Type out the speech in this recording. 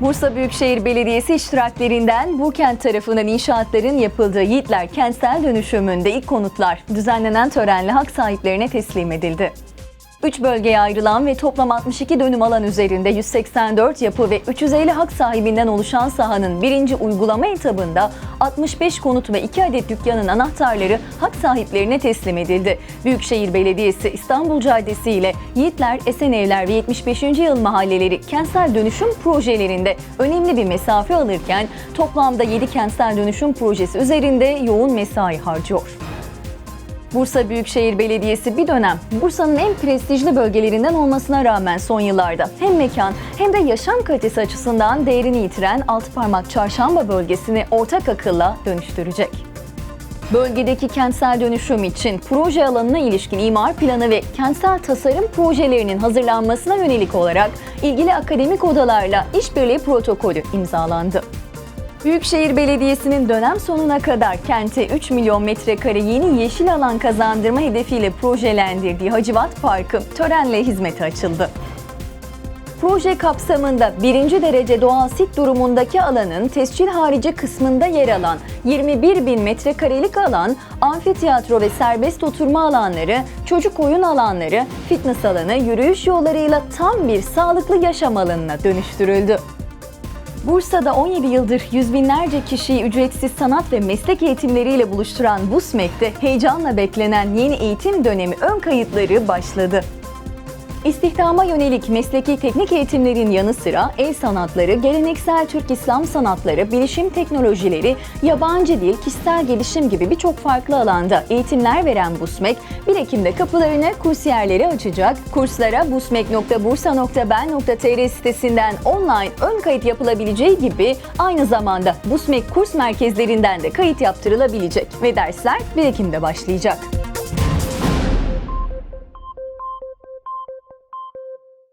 Bursa Büyükşehir Belediyesi iştiraklerinden bu kent tarafından inşaatların yapıldığı Yiğitler Kentsel Dönüşümünde ilk konutlar düzenlenen törenle hak sahiplerine teslim edildi. 3 bölgeye ayrılan ve toplam 62 dönüm alan üzerinde 184 yapı ve 350 hak sahibinden oluşan sahanın birinci uygulama etabında 65 konut ve 2 adet dükkanın anahtarları hak sahiplerine teslim edildi. Büyükşehir Belediyesi İstanbul Caddesi ile Yiğitler, Esenevler ve 75. Yıl Mahalleleri kentsel dönüşüm projelerinde önemli bir mesafe alırken toplamda 7 kentsel dönüşüm projesi üzerinde yoğun mesai harcıyor. Bursa Büyükşehir Belediyesi bir dönem Bursa'nın en prestijli bölgelerinden olmasına rağmen son yıllarda hem mekan hem de yaşam kalitesi açısından değerini yitiren Altıparmak Çarşamba bölgesini ortak akılla dönüştürecek. Bölgedeki kentsel dönüşüm için proje alanına ilişkin imar planı ve kentsel tasarım projelerinin hazırlanmasına yönelik olarak ilgili akademik odalarla işbirliği protokolü imzalandı. Büyükşehir Belediyesi'nin dönem sonuna kadar kente 3 milyon metrekare yeni yeşil alan kazandırma hedefiyle projelendirdiği Hacivat Parkı törenle hizmete açıldı. Proje kapsamında birinci derece doğal sit durumundaki alanın tescil harici kısmında yer alan 21 bin metrekarelik alan, amfiteyatro ve serbest oturma alanları, çocuk oyun alanları, fitness alanı, yürüyüş yollarıyla tam bir sağlıklı yaşam alanına dönüştürüldü. Bursa'da 17 yıldır yüz binlerce kişiyi ücretsiz sanat ve meslek eğitimleriyle buluşturan BUSMEK'te heyecanla beklenen yeni eğitim dönemi ön kayıtları başladı. İstihdama yönelik mesleki teknik eğitimlerin yanı sıra el sanatları, geleneksel Türk İslam sanatları, bilişim teknolojileri, yabancı dil, kişisel gelişim gibi birçok farklı alanda eğitimler veren BUSMEK, 1 Ekim'de kapılarını kursiyerleri açacak. Kurslara busmek.bursa.ben.tr sitesinden online ön kayıt yapılabileceği gibi aynı zamanda BUSMEK kurs merkezlerinden de kayıt yaptırılabilecek ve dersler 1 Ekim'de başlayacak.